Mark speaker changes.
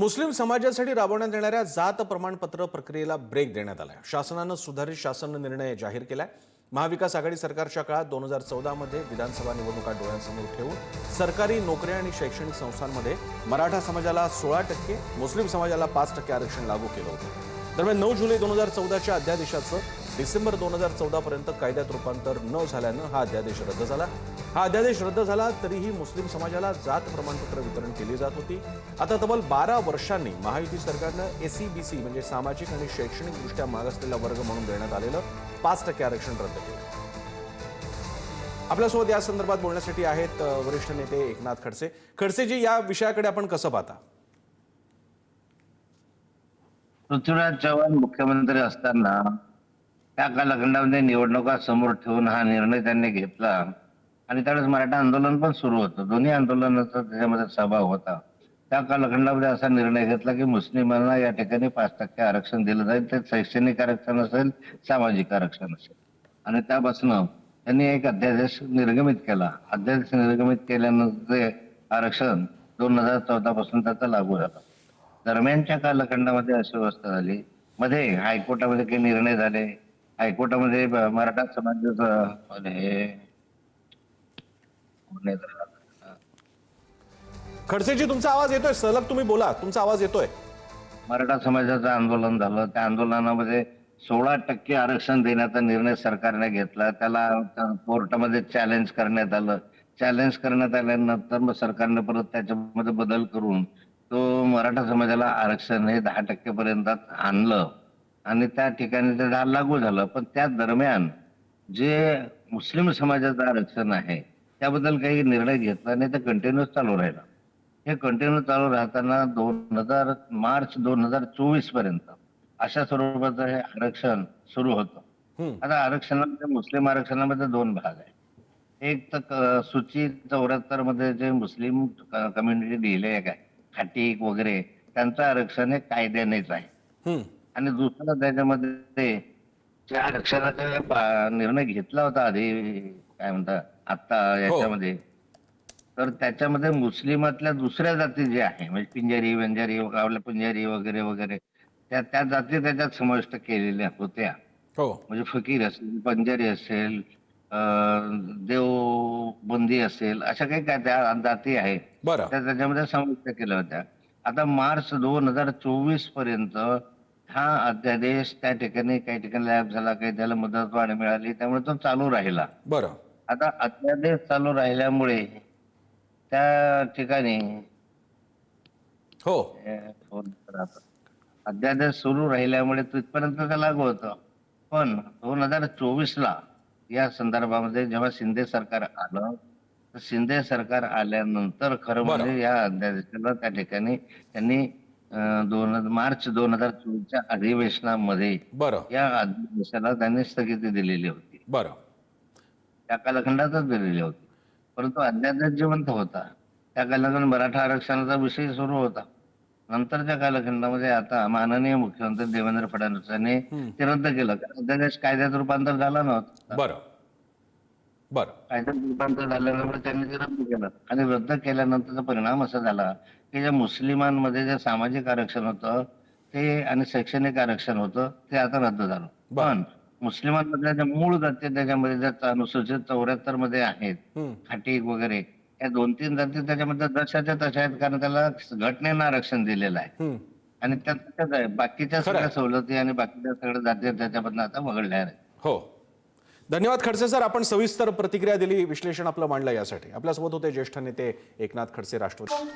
Speaker 1: मुस्लिम समाजासाठी राबवण्यात येणाऱ्या जात प्रमाणपत्र प्रक्रियेला ब्रेक देण्यात आलाय. शासनानं सुधारित शासन निर्णय जाहीर केलाय. महाविकास आघाडी सरकारच्या काळात दोन हजार चौदामध्ये विधानसभा निवडणुका डोळ्यांसमोर ठेवून सरकारी नोकऱ्या आणि शैक्षणिक संस्थांमध्ये मराठा समाजाला सोळा टक्के मुस्लिम समाजाला पाच टक्के आरक्षण लागू केलं होतं. दरम्यान नऊ जुलै दोन हजार चौदाच्या अध्यादेशाचं डिसेंबर दोन हजार चौदापर्यंत कायद्यात रूपांतर न झाल्यानं हा अध्यादेश रद्द झाला. हा अध्यादेश रद्द झाला तरीही मुस्लिम समाजाला जात प्रमाणपत्र वितरण केली जात होती. आता तब्बल बारा वर्षांनी महायुती सरकारनं एसीबीसी म्हणजे सामाजिक आणि शैक्षणिकदृष्ट्या मागासलेला वर्ग म्हणून देण्यात आलेलं पाच टक्के आरक्षण रद्द केलं. आपल्यासोबत या संदर्भात बोलण्यासाठी आहेत वरिष्ठ नेते एकनाथ खडसे. खडसेजी या विषयाकडे आपण कसं पाहता?
Speaker 2: पृथ्वीराज चव्हाण मुख्यमंत्री असताना त्या कालखंडामध्ये निवडणुका समोर ठेवून हा निर्णय त्यांनी घेतला. आणि त्यावेळेस मराठा आंदोलन पण सुरू होतं. दोन्ही आंदोलनाचा त्याच्यामध्ये सहभाग होता. त्या कालखंडामध्ये असा निर्णय घेतला की मुस्लिमांना या ठिकाणी पाच टक्के आरक्षण दिलं जाईल. ते शैक्षणिक आरक्षण असेल सामाजिक आरक्षण असेल. आणि त्यापासून त्यांनी एक अध्यादेश निर्गमित केला. अध्यादेश निर्गमित केल्यानंतर ते आरक्षण दोन हजार चौदा पासून त्याचा लागू झाला. दरम्यानच्या कालखंडामध्ये अशी व्यवस्था झाली. मध्ये हायकोर्टामध्ये काही निर्णय झाले. हायकोर्टामध्ये मराठा समाजाचं हे.
Speaker 1: खडसेजी तुमचा आवाज येतोय? सलग तुम्ही बोला. तुमचा आवाज येतोय.
Speaker 2: मराठा समाजाचं आंदोलन झालं. त्या आंदोलनामध्ये सोळा टक्के आरक्षण देण्याचा निर्णय सरकारने घेतला. त्याला त्या कोर्टामध्ये चॅलेंज करण्यात आलं. चॅलेंज करण्यात आल्यानंतर मग सरकारने परत त्याच्यामध्ये बदल करून तो मराठा समाजाला आरक्षण हे दहा टक्के पर्यंत आणलं. आणि त्या ठिकाणी ते दहा लागू झालं पण त्या दरम्यान जे मुस्लिम समाजाचं आरक्षण आहे त्याबद्दल काही निर्णय घेतला नाही ते कंटिन्यूस चालू राहिला हे कंटिन्यू चालू राहताना दोन हजार मार्च दोन हजार चोवीसपर्यंत अशा स्वरूपाचं हे आरक्षण सुरू होतं. आता आरक्षणामध्ये मुस्लिम आरक्षणामध्ये दोन भाग आहे एक तर सूची चौऱ्याहत्तरमध्ये जे मुस्लिम कम्युनिटी लिहिले आहे काय खाटीक वगैरे त्यांचं आरक्षण हे कायद्यानेच आहे. आणि दुसरं त्याच्यामध्ये आरक्षणाचा पा- निर्णय घेतला होता आधी काय म्हणतात आता याच्यामध्ये. तर त्याच्यामध्ये मुस्लिमातल्या दुसऱ्या जाती ज्या आहे म्हणजे पिंजारी वंजारी आपल्या पुंजारी वगैरे वगैरे त्या त्या जाती त्याच्यात समाविष्ट केलेल्या होत्या.
Speaker 1: हो.
Speaker 2: म्हणजे फकीर असेल पंजारी असेल अं, देवबंदी असेल अशा काही काय त्या जाती आहेत. त्या त्याच्यामध्ये समाविष्ट केल्या होत्या. आता मार्च दोन हजार चोवीसपर्यंत हा अध्यादेश त्या ठिकाणी काही ठिकाणी लॅब झाला काही त्याला मुदतवाढ मिळाली त्यामुळे तो चालू राहिला
Speaker 1: बरं
Speaker 2: आता अध्यादेश चालू राहिल्यामुळे त्या ठिकाणी
Speaker 1: हो.
Speaker 2: अध्यादेश सुरू राहिल्यामुळे तिथपर्यंत ते लागू होतं पण दोन हजार चोवीस ला या संदर्भामध्ये जेव्हा शिंदे सरकार आलं तर शिंदे सरकार आल्यानंतर खरं. म्हणजे या अध्यादेशाला त्या ठिकाणी त्यांनी दोन मार्च दोन हजार चोवीसच्या अधिवेशनामध्ये
Speaker 1: बरं.
Speaker 2: या अध्यादेशाला त्यांनी स्थगिती दिलेली होती.
Speaker 1: बरं.
Speaker 2: त्या कालखंडातच दिलेली होती. परंतु अध्यादेश जिवंत होता. त्या कालखंडात मराठा आरक्षणाचा विषय सुरू होता. नंतरच्या कालखंडामध्ये आता माननीय मुख्यमंत्री देवेंद्र फडणवीस यांनी. ते रद्द केलं. कारण अध्यादेश कायद्यात रूपांतर झाला नव्हता.
Speaker 1: बरं.
Speaker 2: कायद्यात रूपांतर झाल्यामुळे त्यांनी ते रद्द केलं आणि रद्द केल्यानंतरचा परिणाम असा झाला की ज्या मुस्लिमांमध्ये जे सामाजिक आरक्षण होतं ते आणि शैक्षणिक आरक्षण होतं ते आता रद्द झालं. पण मुस्लिमांमधल्या ज्या मूळ जाती त्याच्यामध्ये ज्या अनुसूचित चौऱ्याहत्तरमध्ये आहेत. खाटीक वगैरे या दोन तीन जाती त्याच्यामध्ये जशाच्या तशा आहेत कारण त्याला घटनेनं आरक्षण दिलेलं आहे. आणि त्यात आहे. बाकीच्या सगळ्या. सवलती आणि बाकीच्या सगळ्या जाती त्याच्यामधनं आता वगळल्या आहेत
Speaker 1: हो धन्यवाद खडसे सर. आपण सविस्तर प्रतिक्रिया दिली. विश्लेषण आपलं मांडलं यासाठी. आपल्यासोबत होते ज्येष्ठ नेते एकनाथ खडसे राष्ट्रवादी.